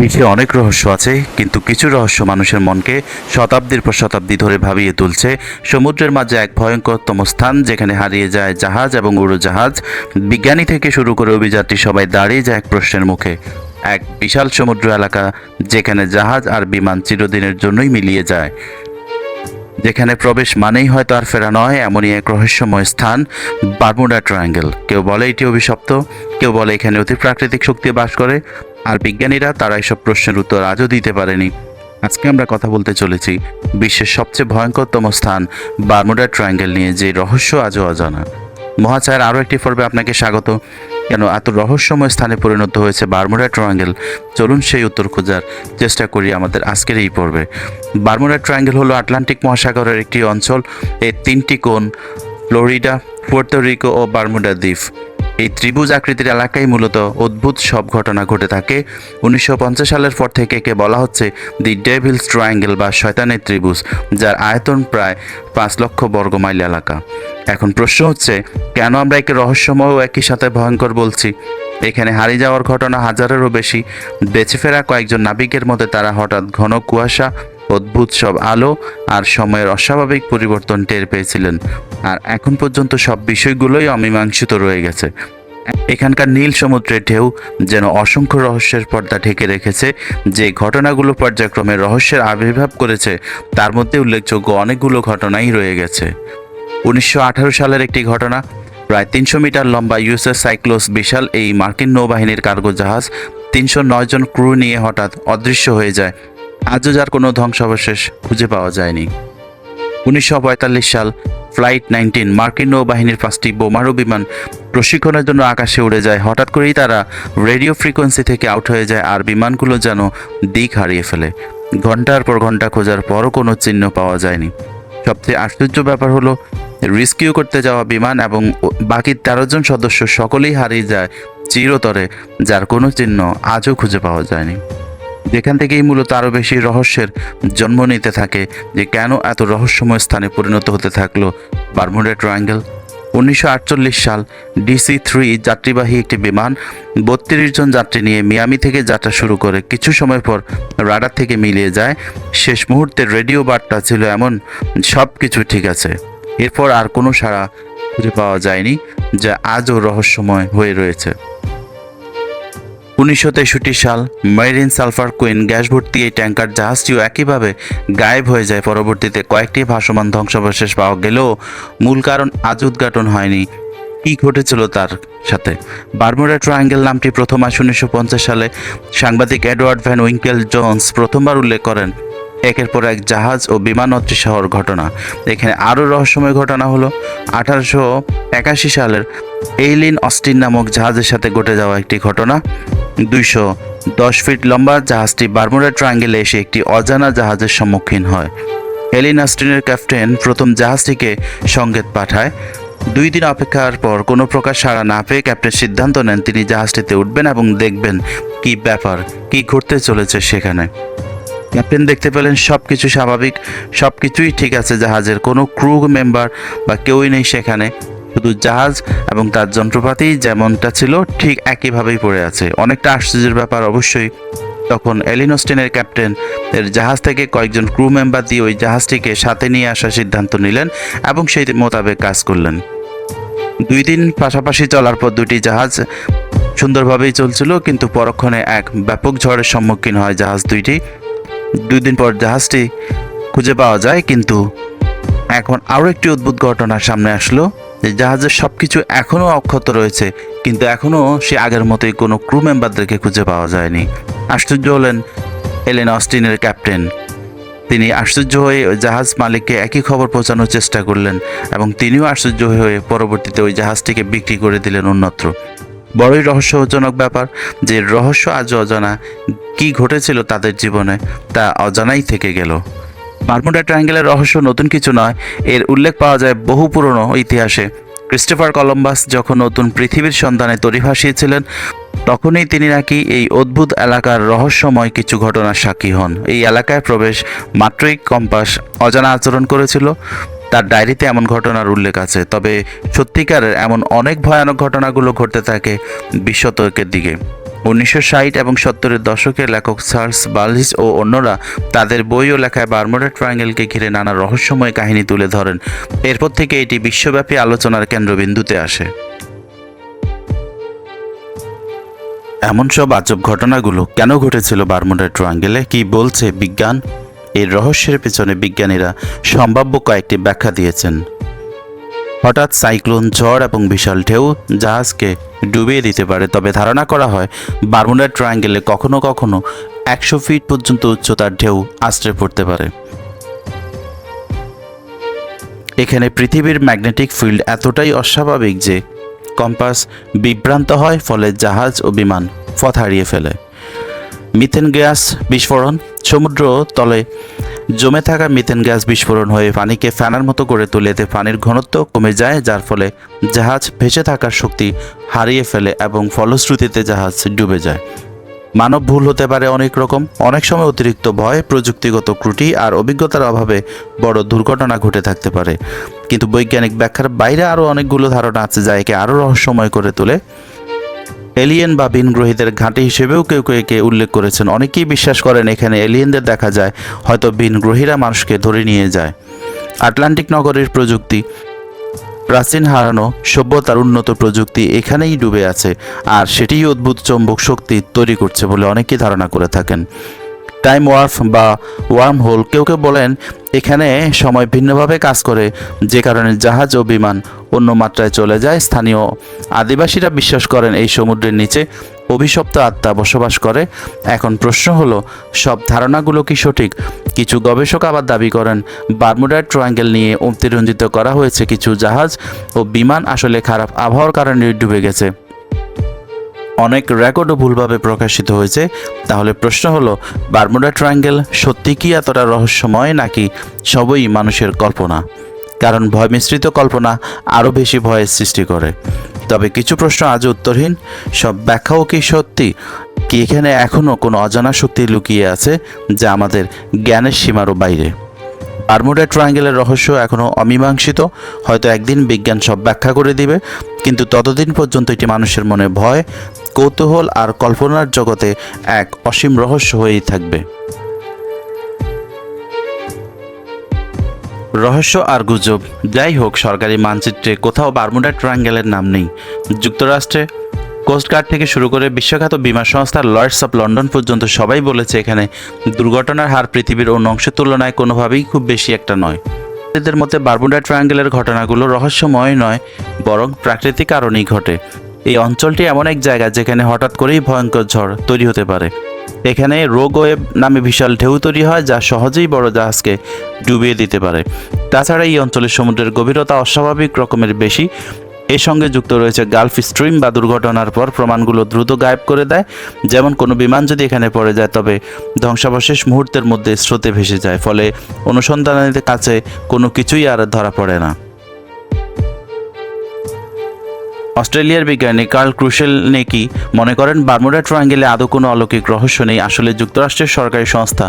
বিশ্বে অনেক রহস্য আছে, কিন্তু কিছু রহস্য মানুষের মনকে শতাব্দীর পর শতাব্দী ধরে ভাবিয়ে তুলছে। সমুদ্রের মাঝে এক ভয়ঙ্করতম স্থান যেখানে হারিয়ে যায় জাহাজ এবং উড়োজাহাজ। বিজ্ঞানী থেকে শুরু করে অভিযাত্রী সবাই দাঁড়িয়ে যায় এক প্রশ্নের মুখে। এক বিশাল সমুদ্র এলাকা যেখানে জাহাজ আর বিমান চিরদিনের জন্যই মিলিয়ে যায়। যেখানে প্রবেশ মানেই হয়তো আর ফেরা নয়, এমনই এক রহস্যময় স্থান, বারমুডা ট্রায়াঙ্গেল। কেউ বলে এটি অভিশপ্ত, কেউ বলে এখানে অতি প্রাকৃতিক শক্তি বাস করে, আর বিজ্ঞানীরা তারা এসব প্রশ্নের উত্তর আজও দিতে পারেনি। আজকে আমরা কথা বলতে চলেছি বিশ্বের সবচেয়ে ভয়ঙ্করতম স্থান, বারমুডা ট্রায়াঙ্গেল নিয়ে, যে রহস্য আজও অজানা। মহাচায়ের আরও একটি পর্বে আপনাকে স্বাগত। কেন এত রহস্যময় স্থানে পরিণত হয়েছে বারমুডা ট্রায়াঙ্গেল? চলুন সেই উত্তর খোঁজার চেষ্টা করি আমাদের আজকের এই পর্বে। বারমুডা ট্রায়াঙ্গেল হলো আটলান্টিক মহাসাগরের একটি অঞ্চল, এর তিনটি কোণ, ফ্লোরিডা পোর্তোরিকো ও বারমুডা দ্বীপ। এই ত্রিভুজ আকৃতির এলাকায় মূলত অদ্ভুত সব ঘটনা ঘটে থাকে। উনিশশো পঞ্চাশ সালের পর থেকে একে বলা হচ্ছে দি ডেভিলস ট্রায়াঙ্গেল বা শয়তানের ত্রিভুজ যার আয়তন প্রায় পাঁচ লক্ষ বর্গ মাইল এলাকা। এখন প্রশ্ন হচ্ছে, কেন আমরা একে রহস্যময় ও একই সাথে ভয়ঙ্কর বলছি? এখানে হারিয়ে যাওয়ার ঘটনা হাজারেরও বেশি। বেঁচে ফেরা কয়েকজন নাবিকের মধ্যে তারা হঠাৎ ঘন কুয়াশা অদ্ভুত সব আলো আর সময়ের অস্বাভাবিক পরিবর্তন টের পেয়েছিলেন। আর এখন পর্যন্ত সব বিষয়গুলোই অমীমাংসিত রয়ে গেছে। এখানকার নীল সমুদ্রের ঢেউ যেন অসংখ্য রহস্যের পর্দা ঢেকে রেখেছে, যে ঘটনাগুলো পর্যায়ক্রমে রহস্যের আবির্ভাব করেছে, তার মধ্যে উল্লেখযোগ্য অনেকগুলো ঘটনাই রয়ে গেছে। উনিশশো আঠারো সালের একটি ঘটনা, প্রায় তিনশো মিটার লম্বা ইউএসএস সাইক্লোস বিশাল এই মার্কিন নৌবাহিনীর কার্গো জাহাজ তিনশো নয় জন ক্রু নিয়ে হঠাৎ অদৃশ্য হয়ে যায়। আজও যার কোনো ধ্বংসাবশেষ খুঁজে পাওয়া যায়নি। উনিশশো পঁয়তাল্লিশ সাল ফ্লাইট নাইনটিন মার্কিন নৌবাহিনীর পাঁচটি বোমারু বিমান প্রশিক্ষণের জন্য আকাশে উড়ে যায়। হঠাৎ করেই তারা রেডিও ফ্রিকোয়েন্সি থেকে আউট হয়ে যায় আর বিমানগুলো যেন দিক হারিয়ে ফেলে। ঘণ্টার পর ঘণ্টা খোঁজার পরও কোনো চিহ্ন পাওয়া যায়নি। সবচেয়ে আশ্চর্য ব্যাপার হলো, রেস্কিউ করতে যাওয়া বিমান এবং বাকি তেরো জন সদস্য সকলেই হারিয়ে যায় চিরতরে, যার কোনো চিহ্ন আজও খুঁজে পাওয়া যায়নি। যেখান থেকেই মূলত আরও বেশি রহস্যের জন্ম নিতে থাকে, যে কেন এত রহস্যময় স্থানে পরিণত হতে থাকল বারমুডা ট্রায়াঙ্গেল। উনিশশো আটচল্লিশ সাল ডিসি থ্রি যাত্রীবাহী একটি বিমান বত্রিশ জন যাত্রী নিয়ে মিয়ামি থেকে যাত্রা শুরু করে। কিছু সময় পর রাডার থেকে মিলিয়ে যায়। শেষ মুহূর্তের রেডিও বার্তা ছিল এমন, সব কিছু ঠিক আছে। এরপর আর কোনো সাড়া খুঁজে পাওয়া যায়নি, যা আজও রহস্যময় হয়ে রয়েছে। উনিশশো তেষট্টি সাল মেরিন সালফার কুইন গ্যাস ভর্তি এই ট্যাঙ্কার জাহাজটিও একইভাবে গায়েব হয়ে যায়। পরবর্তীতে কয়েকটি ভাসমান ধ্বংসাবশেষ পাওয়া গেলেও মূল কারণ আজ উদ্ঘাটন হয়নি। কি ঘটেছিল তার সাথে? বার্মুডা ট্রায়াঙ্গেল নামটি প্রথম আসে উনিশশো পঞ্চাশ সালে সাংবাদিক এডওয়ার্ড ভ্যান উইঙ্কেল জোন্স প্রথমবার উল্লেখ করেন। একের পর এক জাহাজ ও বিমান অদৃশ্য হওয়ার ঘটনা। এখানে আরও রহস্যময় ঘটনা হলো, আঠারোশো একাশি সালের এইলিন অস্টিন নামক জাহাজের সাথে ঘটে যাওয়া একটি ঘটনা। দুইশো দশ ফিট লম্বা জাহাজটি বারমুডা ট্রায়াঙ্গেলে এসে একটি অজানা জাহাজের সম্মুখীন হয়। এলিন অস্টিনের ক্যাপ্টেন প্রথম জাহাজটিকে সংকেত পাঠায়। দুই দিন অপেক্ষার পর কোনো প্রকার সাড়া না পেয়ে ক্যাপ্টেন সিদ্ধান্ত নেন তিনি জাহাজটিতে উঠবেন এবং দেখবেন কি ব্যাপার, কি ঘটতে চলেছে সেখানে। ক্যাপ্টেন দেখতে পেলেন সব কিছু স্বাভাবিক সব কিছুই ঠিক আছে জাহাজের কোনো ক্রু মেম্বার বা কেউই নেই সেখানে। শুধু জাহাজ এবং তার যন্ত্রপাতি যেমনটা ছিল ঠিক একইভাবেই পড়ে আছে। অনেকটা আশ্চর্যের ব্যাপার অবশ্যই। তখন এলিনোস্টেনের ক্যাপ্টেন এর জাহাজ থেকে কয়েকজন ক্রু মেম্বার দিয়ে ওই জাহাজটিকে সাথে নিয়ে আসার সিদ্ধান্ত নিলেন এবং সেই মোতাবেক কাজ করলেন। দুই দিন পাশাপাশি চলার পর দুটি জাহাজ সুন্দরভাবেই চলছিল, কিন্তু পরক্ষণে এক ব্যাপক ঝড়ের সম্মুখীন হয় জাহাজ দুইটি। দুই দিন পর জাহাজটি খুঁজে পাওয়া যায়, কিন্তু এখন আরও একটি অদ্ভুত ঘটনা সামনে আসলো। যে জাহাজের সব কিছু এখনও অক্ষত রয়েছে, কিন্তু এখনও সে আগের মতোই কোনো ক্রু মেম্বারদেরকে খুঁজে পাওয়া যায়নি। আশ্চর্য হলেন এলেন অস্টিনের ক্যাপ্টেন। তিনি আশ্চর্য হয়ে ওই জাহাজ মালিককে একই খবর পৌঁছানোর চেষ্টা করলেন, এবং তিনিও আশ্চর্য হয়ে পরবর্তীতে ওই জাহাজটিকে বিক্রি করে দিলেন অন্যত্র। বড়ই রহস্যজনক ব্যাপার যে রহস্য আজ অজানা কি ঘটেছিল তাদের জীবনে তা অজানাই থেকে গেল। বারমুডা ট্রায়াঙ্গেলের রহস্য নতুন কিছু নয়, এর উল্লেখ পাওয়া যায় বহু পুরনো ইতিহাসে। ক্রিস্টোফার কলম্বাস যখন নতুন পৃথিবীর সন্ধানে তরি ভাসিয়েছিলেন, তখনই তিনি নাকি এই অদ্ভুত এলাকার রহস্যময় কিছু ঘটনার সাক্ষী হন। এই এলাকায় প্রবেশ মাত্রই কম্পাস অজানা আচরণ করেছিল। তার ডায়েরিতে এমন ঘটনার উল্লেখ আছে, তবে সত্যিকারের এমন অনেক ভয়ানক ঘটনাগুলো ঘটতে থাকে বিশ শতকের দিকে। উনিশশো ষাট এবং সত্তরের দশকে লেখক চার্লস বার্লিস ও অন্যরা তাদের বই ও লেখায় বারমুডা ট্রায়াঙ্গেলকে ঘিরে নানা রহস্যময় কাহিনী তুলে ধরেন। এরপর থেকে এটি বিশ্বব্যাপী আলোচনার কেন্দ্রবিন্দুতে আসে। এমন সব আজব ঘটনাগুলো কেন ঘটেছিল বারমুডা ট্রায়াঙ্গেলে? কি বলছে বিজ্ঞান? এই রহস্যের পেছনে বিজ্ঞানীরা সম্ভাব্য কয়েকটি ব্যাখ্যা দিয়েছেন। হঠাৎ সাইক্লোন, ঝড় এবং বিশাল ঢেউ জাহাজকে ডুবিয়ে দিতে পারে, তবে ধারণা করা হয় বারমুডা ট্রায়াঙ্গেলে কখনো কখনো একশো ফিট পর্যন্ত উচ্চতার ঢেউ আশ্রয় পড়তে পারে। এখানে পৃথিবীর ম্যাগনেটিক ফিল্ড এতটাই অস্বাভাবিক যে কম্পাস বিভ্রান্ত হয়, ফলে জাহাজ ও বিমান পথ হারিয়ে ফেলে। মিথেন গ্যাস বিস্ফোরণ সমুদ্র তলে জমে থাকা মিথেন গ্যাস বিস্ফোরণ হয়ে পানিকে ফ্যানার মতো করে তুলে এতে পানির ঘনত্ব কমে যায়, যার ফলে জাহাজ ভেসে থাকার শক্তি হারিয়ে ফেলে এবং ফলশ্রুতিতে জাহাজ ডুবে যায়। মানব ভুল হতে পারে অনেক রকম। অনেক সময় অতিরিক্ত ভয়, প্রযুক্তিগত ত্রুটি আর অভিজ্ঞতার অভাবে বড় দুর্ঘটনা ঘটে থাকতে পারে। কিন্তু বৈজ্ঞানিক ব্যাখ্যার বাইরে আরও অনেকগুলো ধারণা আছে যা একে আরও রহস্যময় করে তোলে। এলিয়েন বা বিনগ্রহীদের ঘাঁটি হিসেবেও কেউ কেউ একে উল্লেখ করেছেন। অনেকেই বিশ্বাস করেন এখানে এলিয়েনদের দেখা যায়, হয়তো বিনগ্রহীরা মানুষকে ধরে নিয়ে যায়। আটলান্টিক নগরের প্রযুক্তি, প্রাচীন হারানো, সভ্যতার উন্নত প্রযুক্তি এখানেই ডুবে আছে, আর সেটিই অদ্ভুত চৌম্বক শক্তি তৈরি করছে বলে অনেকেই ধারণা করে থাকেন। টাইম ওয়ার্ফ বা ওয়ার্ম হোল কেউ কেউ বলেন এখানে সময় ভিন্নভাবে কাজ করে, যে কারণে জাহাজ ও বিমান অন্য মাত্রায় চলে যায়। স্থানীয় আদিবাসীরা বিশ্বাস করেন এই সমুদ্রের নিচে অভিশপ্ত আত্মা বসবাস করে। এখন প্রশ্ন হলো, সব ধারণাগুলো কি সঠিক? কিছু গবেষক আবার দাবি করেন বারমুডার ট্রায়াঙ্গেল নিয়ে অতিরঞ্জিত করা হয়েছে কিছু জাহাজ ও বিমান আসলে খারাপ আবহাওয়ার কারণে ডুবে গেছে। অনেক রেকর্ডও ভুলভাবে প্রকাশিত হয়েছে। তাহলে প্রশ্ন হলো, বারমুডা ট্রায়াঙ্গেল সত্যি কি এতটা রহস্যময় নাকি সবই মানুষের কল্পনা? কারণ ভয় মিশ্রিত কল্পনা আরও বেশি ভয়ের সৃষ্টি করে। তবে কিছু প্রশ্ন আজ উত্তরহীন। সব ব্যাখ্যাও কি সত্যি? কি এখানে এখনও কোনো অজানা শক্তি লুকিয়ে আছে যা আমাদের জ্ঞানের সীমারও বাইরে? বারমুডা ট্রায়াঙ্গেলের রহস্য এখনও অমীমাংসিত। হয়তো একদিন বিজ্ঞান সব ব্যাখ্যা করে দিবে, কিন্তু ততদিন পর্যন্ত এটি মানুষের মনে ভয় কৌতূহল আর কল্পনার জগতে এক অসীম রহস্য হয়েই থাকবে। রহস্য আর গুজব, যাই হোক, সরকারি মানচিত্রে কোথাও বারমুডা ট্রায়াঙ্গেলের নাম নেই। যুক্তরাষ্ট্রে কোস্টগার্ড থেকে শুরু করে বিশ্বখ্যাত বিমা সংস্থা লর্ডস অফ লন্ডন পর্যন্ত সবাই বলেছে এখানে দুর্ঘটনার হার পৃথিবীর অন্য অংশের তুলনায় কোনোভাবেই খুব বেশি একটা নয়। এদের মতে বারমুডা ট্রায়াঙ্গেলের ঘটনাগুলো রহস্যময় নয়, বরং প্রাকৃতিক কারণেই ঘটে। এই অঞ্চলটি এমন এক জায়গা যেখানে হঠাৎ করেই ভয়ঙ্কর ঝড় তৈরি হতে পারে। এখানে রোগ ওয়েব নামে বিশাল ঢেউ তৈরি হয় যা সহজেই বড় জাহাজকে ডুবিয়ে দিতে পারে। তাছাড়া এই অঞ্চলের সমুদ্রের গভীরতা অস্বাভাবিক রকমের বেশি। এর সঙ্গে যুক্ত রয়েছে গালফ স্ট্রিম বা দুর্ঘটনার পর প্রমাণগুলো দ্রুত গায়েব করে দেয়। যেমন কোনো বিমান যদি এখানে পড়ে যায়, তবে ধ্বংসাবশেষ মুহূর্তের মধ্যে স্রোতে ভেসে যায়, ফলে অনুসন্ধানীদের কাছে কোনো কিছুই আর ধরা পড়ে না। অস্ট্রেলিয়ার বিজ্ঞানী কার্ল ক্রুশেল নেকি মনে করেন, বারমুডা ট্রায়াঙ্গেলে আদৌ কোনো অলৌকিক রহস্য নেই। আসলে যুক্তরাষ্ট্রের সরকারি সংস্থা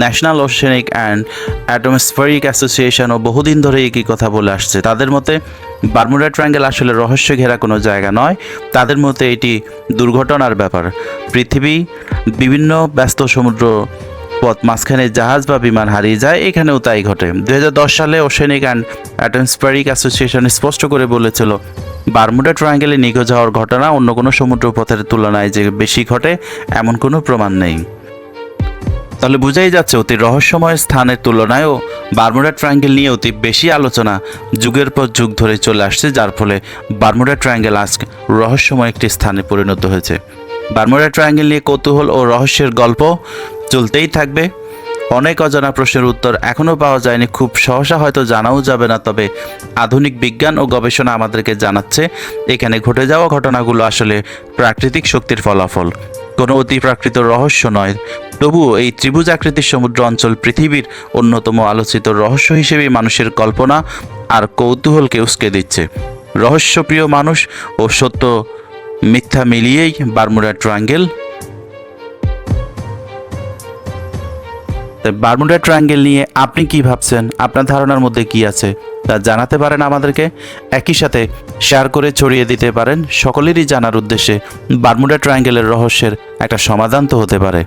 national oceanic and atmospheric association ও বহুদিন ধরে একই কথা বলে আসছে। তাদের মতে, বারমুডা ট্রায়াঙ্গেল আসলে রহস্য ঘেরা কোনো জায়গা নয়। তাদের মতে, এটি দুর্ঘটনার ব্যাপার। পৃথিবী, বিভিন্ন ব্যস্ত সমুদ্র পথ মাঝখানে জাহাজ বা বিমান হারিয়ে যায়, এখানেও তাই ঘটে। দু হাজার দশ সালে ওশেনিক অ্যান্ড অ্যাটমসফেরিক অ্যাসোসিয়েশন স্পষ্ট করে বলেছিল বারমুডা ট্রায়াঙ্গেলে নিখোঁজ হওয়ার ঘটনা অন্য কোনো সমুদ্র পথের তুলনায় যে বেশি ঘটে, এমন কোনো প্রমাণ নেই। তাহলে বোঝাই যাচ্ছে অতি রহস্যময় স্থানের তুলনায়ও বারমুডা ট্রায়াঙ্গেল নিয়ে অতি বেশি আলোচনা যুগের পর যুগ ধরে চলে আসছে, যার ফলে বারমুডা ট্রায়াঙ্গেল আজ রহস্যময় একটি স্থানে পরিণত হয়েছে। বারমুডা ট্রায়াঙ্গেল নিয়ে কৌতূহল ও রহস্যের গল্প চলতেই থাকবে। অনেক অজানা প্রশ্নের উত্তর এখনও পাওয়া যায়নি। খুব সহসা হয়তো জানাও যাবে না, তবে আধুনিক বিজ্ঞান ও গবেষণা আমাদেরকে জানাচ্ছে, এখানে ঘটে যাওয়া ঘটনাগুলো আসলে প্রাকৃতিক শক্তির ফলাফল। কোনো অতিপ্রাকৃত রহস্য নয়। তবুও এই ত্রিভুজ আকৃতির সমুদ্র অঞ্চল পৃথিবীর অন্যতম আলোচিত রহস্য হিসেবে মানুষের কল্পনা আর কৌতূহলকে উস্কে দিচ্ছে। রহস্যপ্রিয় মানুষ ও সত্য মিথ্যা মিলিয়েই বারমুডা ট্রায়াঙ্গেল তাই বারমুডা ট্রায়াঙ্গেল নিয়ে আপনি কি ভাবছেন? আপনার ধারণার মধ্যে কি আছে? তা জানাতে পারেন আমাদেরকে। একই সাথে শেয়ার করে ছড়িয়ে দিতে পারেন। সকলেরই জানার উদ্দেশ্যে বারমুডা ট্রায়াঙ্গেলের রহস্যের একটা সমাধান তো হতে পারে।